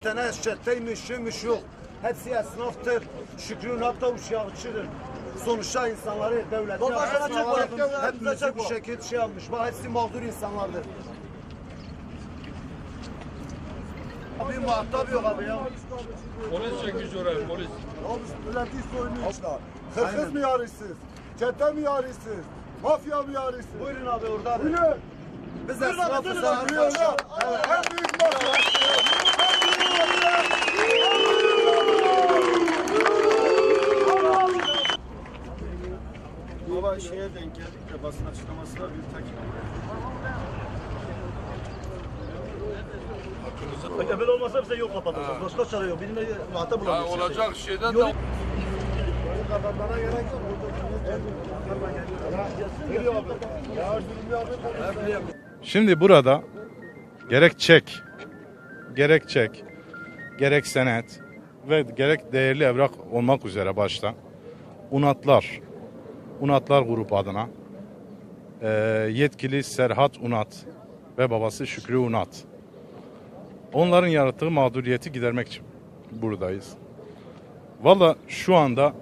tane eşetteymiş, şuymuş yok. Hepsi esnaftır. Şükrü hatta uşakçıdır. Sonuçta insanları, hepimizi çek bu şekilde şey yapmış. Bak hepsi mağdur insanlardır. Abi muhatap yok abi ya. Polis çekmiş oraya polis. Abi milleti soymuş. Hırsız mı yarışsız? Çete mi yarışsız? Mafya mı yarışsız? Buyurun abi orada. Buyurun. Biz esnafız buyurun En büyük mafya. Basın açıklamasına bir takip. Böyle olmasa bize yol kapatacağız. Başka çare yok. Birine muhatap Ha, bulamıyoruz. olacak şeyden de Kapatmana gerek yok. Geliyor abi. Yavaş durun ya. Şimdi burada gerek çek, gerek çek, gerek senet ve gerek değerli evrak olmak üzere başta UNATlar, UNATlar grubu adına eee, yetkili Serhat Unat ve babası Şükrü Unat. Onların yarattığı mağduriyeti gidermek için buradayız. Valla şu anda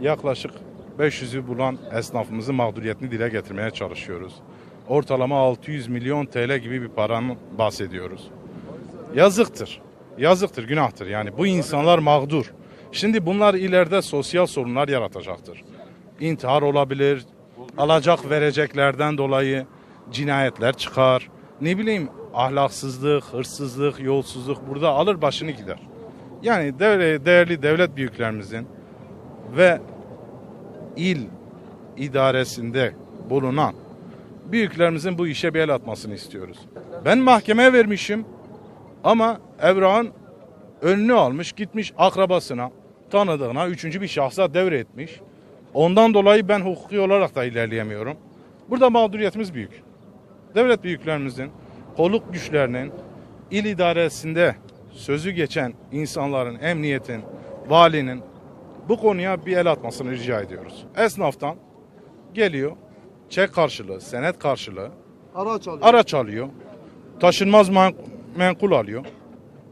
yaklaşık 500'ü bulan esnafımızın mağduriyetini dile getirmeye çalışıyoruz. Ortalama 600 milyon TL gibi bir paranın bahsediyoruz. Yazıktır. Yazıktır, günahtır. Yani bu insanlar mağdur. Şimdi bunlar ileride sosyal sorunlar yaratacaktır. İntihar olabilir, alacak vereceklerden dolayı cinayetler çıkar. Ne bileyim ahlaksızlık, hırsızlık, yolsuzluk burada alır başını gider. Yani değerli, devlet büyüklerimizin ve il idaresinde bulunan büyüklerimizin bu işe bir el atmasını istiyoruz. Ben mahkemeye vermişim ama Evrağın önünü almış gitmiş akrabasına, tanıdığına, üçüncü bir şahsa devretmiş. Ondan dolayı ben hukuki olarak da ilerleyemiyorum. Burada mağduriyetimiz büyük. Devlet büyüklerimizin, kolluk güçlerinin, il idaresinde sözü geçen insanların, emniyetin, valinin bu konuya bir el atmasını rica ediyoruz. Esnaftan geliyor, çek karşılığı, senet karşılığı, Araç alıyor. araç alıyor, taşınmaz menkul alıyor.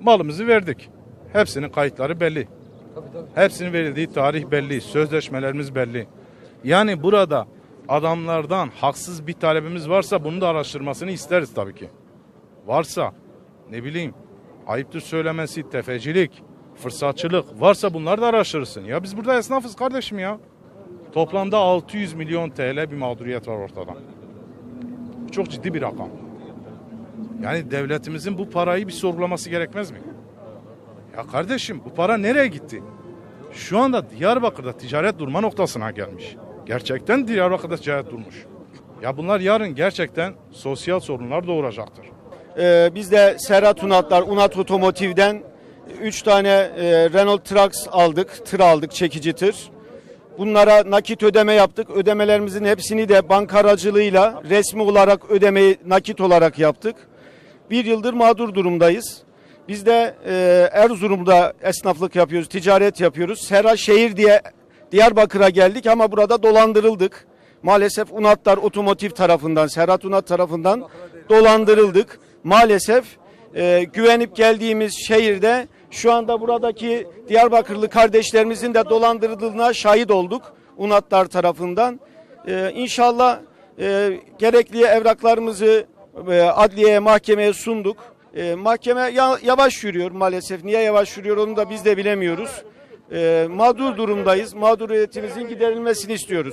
Malımızı verdik. Hepsinin kayıtları belli. Hepsinin verildiği tarih belli, sözleşmelerimiz belli. Yani burada adamlardan haksız bir talebimiz varsa bunu da araştırmasını isteriz tabii ki. Varsa ne bileyim ayıptır söylemesi, tefecilik, fırsatçılık varsa bunları da araştırırsın. Ya biz burada esnafız kardeşim ya. Toplamda 600 milyon TL bir mağduriyet var ortada. Çok ciddi bir rakam. Yani devletimizin bu parayı bir sorgulaması gerekmez mi? Ya kardeşim bu para nereye gitti? Şu anda Diyarbakır'da ticaret durma noktasına gelmiş. Gerçekten Diyarbakır'da ticaret durmuş. Ya bunlar yarın gerçekten sosyal sorunlar doğuracaktır. Ee, biz de Serhat Unatlar, Unat Otomotiv'den 3 tane e, Renault Trax aldık, tır aldık, çekici tır. Bunlara nakit ödeme yaptık. Ödemelerimizin hepsini de banka aracılığıyla resmi olarak ödemeyi nakit olarak yaptık. Bir yıldır mağdur durumdayız. Biz de e, Erzurum'da esnaflık yapıyoruz, ticaret yapıyoruz. Sera şehir diye Diyarbakır'a geldik ama burada dolandırıldık. Maalesef Unatlar Otomotiv tarafından, Serhat Unat tarafından dolandırıldık. Maalesef e, güvenip geldiğimiz şehirde şu anda buradaki Diyarbakırlı kardeşlerimizin de dolandırıldığına şahit olduk Unatlar tarafından. E, inşallah e, gerekli evraklarımızı e, adliyeye, mahkemeye sunduk. E, mahkeme ya- yavaş yürüyor maalesef. Niye yavaş yürüyor onu da biz de bilemiyoruz. E, mağdur durumdayız. Mağduriyetimizin giderilmesini istiyoruz.